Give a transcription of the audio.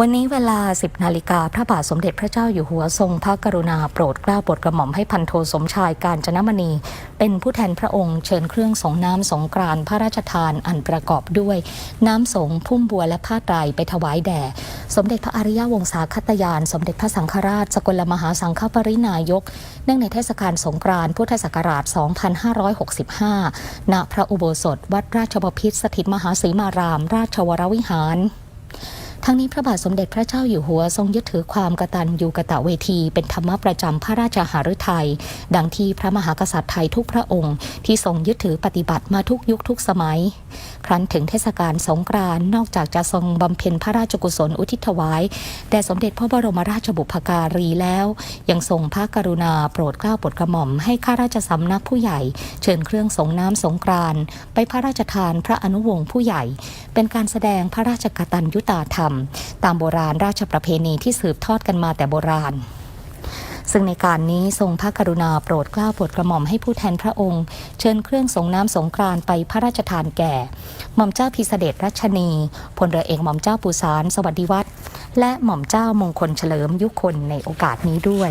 วันนี้เวลา 10นาฬิกาพระบาทสมเด็จพระเจ้าอยู่หัวทรงพระกรุณาโปรดเกล้าโปรดกระหม่อมให้พันโทสมชายการจนมณี เป็นผู้แทนพระองค์เชิญเครื่องสงน้ำสงกรานพระราชทานอันประกอบด้วย น้ำสงพุ่มบัวและผ้าไตรไปถวายแด่ สมเด็จพระอริยวงศาคตยาน สมเด็จพระสังฆราช สกลมหาสังฆปรินายก เนื่องในเทศกาลสงกรานต์พุทธศักราช 2565 ณ พระอุโบสถ วัดราชบพิตรสถิตมหาศรีมาราม ราชวรวิหาร ทั้งนี้พระบาทสมเด็จพระเจ้าอยู่หัวทรงยึดถือความกตัญญูกะตะเวทีเป็นธรรมะประจำพระราชหฤทัย ดังที่พระมหากษัตริย์ไทยทุกพระองค์ ที่ทรงยึดถือปฏิบัติมาทุกยุคทุกสมัย ครั้นถึงเทศกาลสงกรานต์นอกจากจะทรงบำเพ็ญพระราชกุศลอุทิศถวายแด่สมเด็จพระบรมราชบุพการีแล้ว ยังทรงพระกรุณาโปรดเกล้าโปรดกระหม่อมให้ข้าราชสำนักผู้ใหญ่ เชิญเครื่องสงน้ำสงกรานต์ไปพระราชทานพระอนุวงศ์ผู้ใหญ่ เป็นการแสดงพระราชกตัญญูตาธรรมตามโบราณราชประเพณีที่สืบทอดกันมาแต่โบราณซึ่งในการนี้ทรงพระกรุณาโปรดเกล้าโปรดกระหม่อมให้ผู้แทนพระองค์ เชิญเครื่องสงน้ำสงกรานไปพระราชทานแก่ หม่อมเจ้าพิเสด็จรัชนีพลเรือเอกหม่อมเจ้าปูสารสวัสดิวัตรและหม่อมเจ้ามงคลเฉลิมยุคนในโอกาสนี้ด้วย